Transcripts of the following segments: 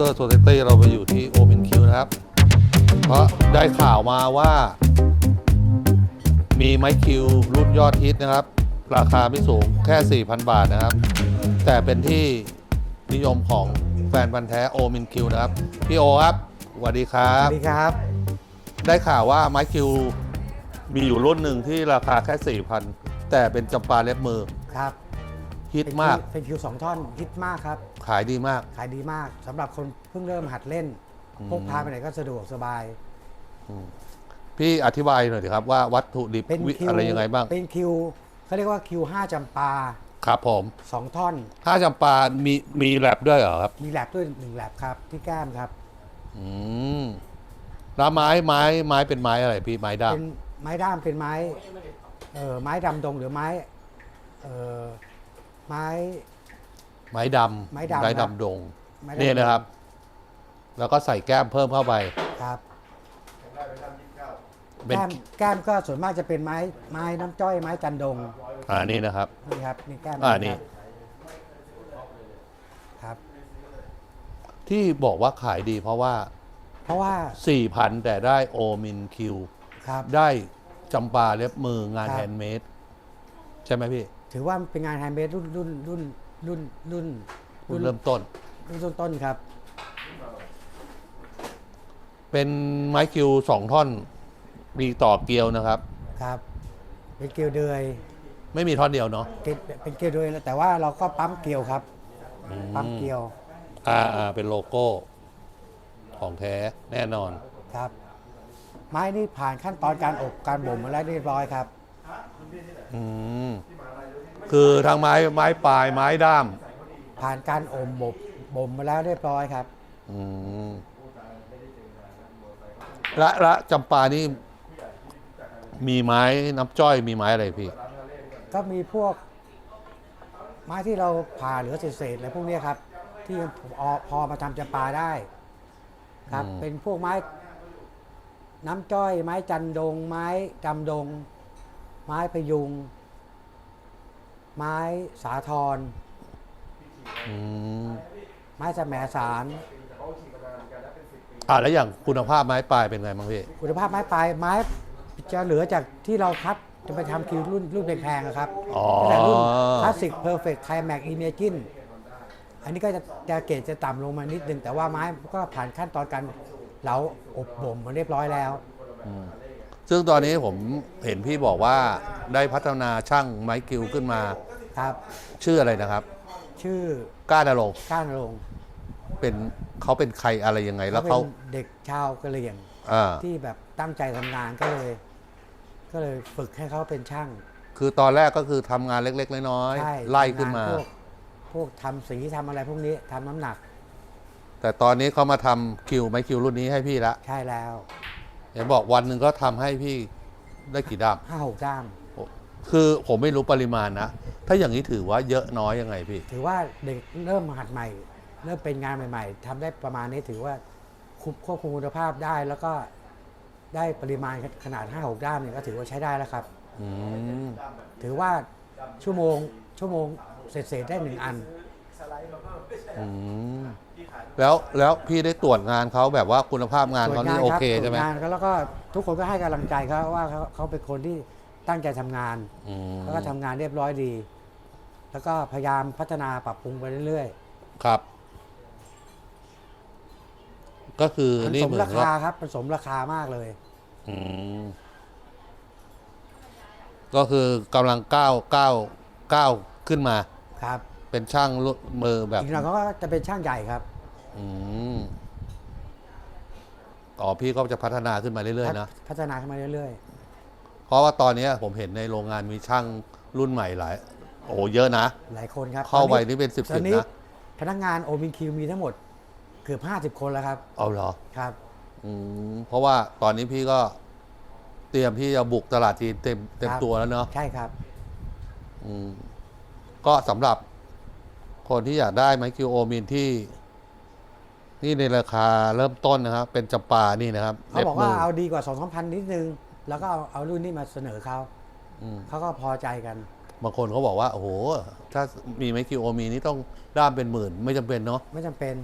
เกอร์โซเซตี้เราไปอยู่ที่โอเ n นคิวนะครับ เพราะได้ข่าวมาว่า มีไม้คิวรุ่นยอดฮิตนะครับ ราคาไม่สูงแค่ 4,000 บาทนะครับ แต่เป็นที่นิยมของแฟนพันธ์แท้โอมินคิวนะครับ พี่โอครับสวัสดีครับสวัสดีครับ ได้ข่าวว่าไม้คิวมีอยู่รุ่นหนึ่งที่ราคาแค่ 4,000 แต่เป็นจำปาเล็บมือ ครับ ฮิตมาก เป็นคิวสองท่อนฮิตมากครับ ขายดีมาก ขายดีมากสำหรับคนเพิ่งเริ่มหัดเล่นอืมพกพาไปไหนก็สะดวกสบาย พี่อธิบายหน่อยสิครับว่าวัตถุดิบเป็นวิคิวอะไรยังไงบ้าง เป็นคิวเขาเรียกว่าคิวห้าจำปาครับผมสองท่อน ถ้าจำปามีมีแลบด้วยเหรอครับ มีแลบด้วยหนึ่งแลบครับ ที่แก้มครับ อืมแล้วไม้ไม้ไม้เป็นไม้อะไรพี่ไม้ด้ามเป็นไม้ด้ามเป็นไม้เอ่อไม้ดำดงหรือไม้เอ่อ ไม้ ไม้ดำไม้ดำไม้ครับดำดงไม้ดำนี่นะครับ แล้วก็ใส่แก้มเพิ่มเข้าไป ครับเป็นแก้มแก้มก็ส่วนมากจะเป็นไม้ไม้น้ำจ้อยไม้จันดงอ่านี่นะครับ นี่ครับนี่แก้มอ่านี่ ครับ ที่บอกว่าขายดีเพราะว่า เพราะว่า4,000 แต่ได้โอมินคิว ครับ ได้จำปาเล็บมืองานครับ แฮนด์เมดใช่ไหมพี่ ถือว่าเป็นงานแฮนด์เมดรุ่นรุ่นรุ่นรุ่นรุ่นรุ่นเริ่มต้น รุ่นต้นต้นๆครับ เป็นไม้คิวสองท่อน มีต่อเกลียวนะครับ ครับ เป็นเกลียวเดือยไม่มีท่อนเดียวเนาะเกลียวเป็นเกลียวเดือยแต่ว่าเราก็ปั๊มเกลียวครับ ปั๊มเกลียว อ่าอ่าเป็นโลโก้ ของแท้แน่นอนครับ ไม้นี่ผ่านขั้นตอนการอบการบ่มมาแล้วเรียบร้อยครับ อืม คือทางไม้ไม้ปลายไม้ด้ามผ่านการอมบ่มบ่มมาแล้วเรียบร้อยครับ อืมละละจำปานี่มีไม้น้ำจ้อยมีไม้อะไรพี่ ก็มีพวก ไม้ที่เราผ่าเหลือเศษๆอะไรพวกเนี้ยครับ ที่พอพอมาทำจำปาได้ ครับ อืม เป็นพวกไม้ น้ำจ้อย ไม้จันดง ไม้จำดง ไม้พยุง ไม้สาทรอืมไม้สะแหมสาร อ่าแล้วอย่างคุณภาพไม้ปลายเป็นไงบ้างพี่ คุณภาพไม้ปลายไม้จะเหลือจากที่เราคัดจะไปทำคิวรุ่นรุ่นแพงๆอะครับอ๋อ ตั้งแต่รุ่นคลาสสิกเพอร์เฟกต์ไคลแม็กอิเมจินอันนี้ก็จะจะเกรดจะต่ำลงมานิดนึง แต่ว่าไม้ก็ผ่านขั้นตอนการเหลาอบบ่มมาเรียบร้อยแล้ว ซึ่งตอนนี้ผมเห็นพี่บอกว่าได้พัฒนาช่างไม้กิวขึ้นมา ครับ ชื่ออะไรนะครับ ชื่อก้านรงค์ก้านลงเป็นเขาเป็นใครอะไรยังไง แล้วเป็เขานเด็กชาวกะเหรี่ยง อ่าที่แบบตั้งใจทำงานก็เลย ก็เลยฝึกให้เขาเป็นช่างคือตอนแรกก็คือทำงานเล็ก ๆ น้อยใช่ๆไล่ขึ้นมา ทำงพวกพวกทำสีทำอะไรพวกนี้ทำน้ำหนักแต่ตอนนี้เขามาทำคิวไม้คิวรุ่นนี้ให้พี่ละ ใช่แล้ว เห็นบอกวันหนึ่งก็ทำให้พี่ได้กี่ด้ามห้าหกด้าม คือผมไม่รู้ปริมาณนะ ถ้าอย่างนี้ถือว่าเยอะน้อยยังไงพี่ ถือว่าเด็กเริ่มหัดใหม่ เริ่มเป็นงานใหม่ ๆทำได้ประมาณนี้ถือว่าคุมควบคุมคุณภาพได้แล้วก็ได้ปริมาณขนาด5 6ด้ามเนี่ยก็ถือว่าใช้ได้แล้วครับ อืม ถือว่าชั่วโมงชั่วโมงเสร็จๆได้หนึ่งอัน อืมแล้วแล้วพี่ได้ตรวจงานเขาแบบว่าคุณภาพงานเขานี่โอเคตรวจใช่ไหมงานก็แล้วก็ทุกคนก็ให้กำลังใจเขาว่าเขาเขาเป็นคนที่ตั้งใจทำงาน อืมแล้วก็ทำงานเรียบร้อยดี แล้วก็พยายามพัฒนาปรับปรุงไปเรื่อยครับ ก็คือๆมันนี่สมเหมือนรากับคาครับมันสมราคามากเลยอืมก็คือกำลังก้าวก้าวก้าวขึ้นมา ครับ เป็นช่างรุ่นมือแบบอีกหน่อยเขาก็จะเป็นช่างใหญ่ครับ อืมอ๋อพี่ก็จะพัฒนาขึ้นมาเรื่อยๆนะพัฒนาขึ้นมาเรื่อยเพราะว่าตอนนี้ผมเห็นในโรงงานมีช่างรุ่นใหม่หลาย โอ้โหเยอะนะๆหลายคนครับ เข้าไปตอนี่เป็นสิบตสิอบนนี้นะพนักงานโอมินคิวมีทั้งหมดเกือบ50คนแล้วครับ เอาเหรอ ครับอืมเพราะว่าตอนนี้พี่ก็เตรียมที่จะบุกตลาดจีนเต็มเต็มครับตัวแล้วเนาะ ใช่ครับ อืมก็สำหรับ คนที่อยากได้ไมคิวโอมินที่ นี่ในราคาเริ่มต้นนะครับ เป็นจำปานี่นะครับเขาบอกว่าล็มืเอาดีกว่า2 3พันนิดนึง แล้วก็เอาเอารุ่นนี้มาเสนอเขาอืมเขาก็พอใจกัน บางคนเขาบอกว่าโอ้โห ถ้ามีไมคิวโอมินนี่ต้องด้ามเป็นหมื่น ไม่จำเป็นเนาะไม่จำเป็น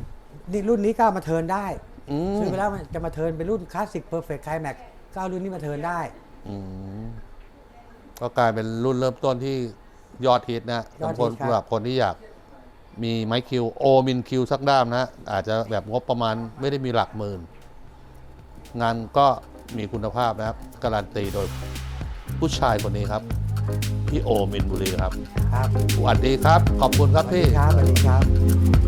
นี่รุ่นนี้ก็เอามาเทิร์นได้อืมซื้อไปแล้วมันจะมาเทิร์นเป็นรุ่นคลาสสิกเพอร์เฟกต์ไคลแม็กก็เอารุ่นนี้มาเทิร์นได้อืมก็กลายเป็นรุ่นเริ่มต้นที่ยอดฮิตนะยอดสำหรับคนฮิตครับสำหรับคนที่อยาก มีไม้คิวโอมินคิวสักด้ามนะ อาจจะแบบงบประมาณไม่ได้มีหลักหมื่น งานก็มีคุณภาพนะครับการันตีโดยผู้ชายคนนี้ครับ พี่โอมินบุรีครับครับสวัสดีครับ ขอบคุณครับสวัสดีพี่ ครับสวัสดีครับ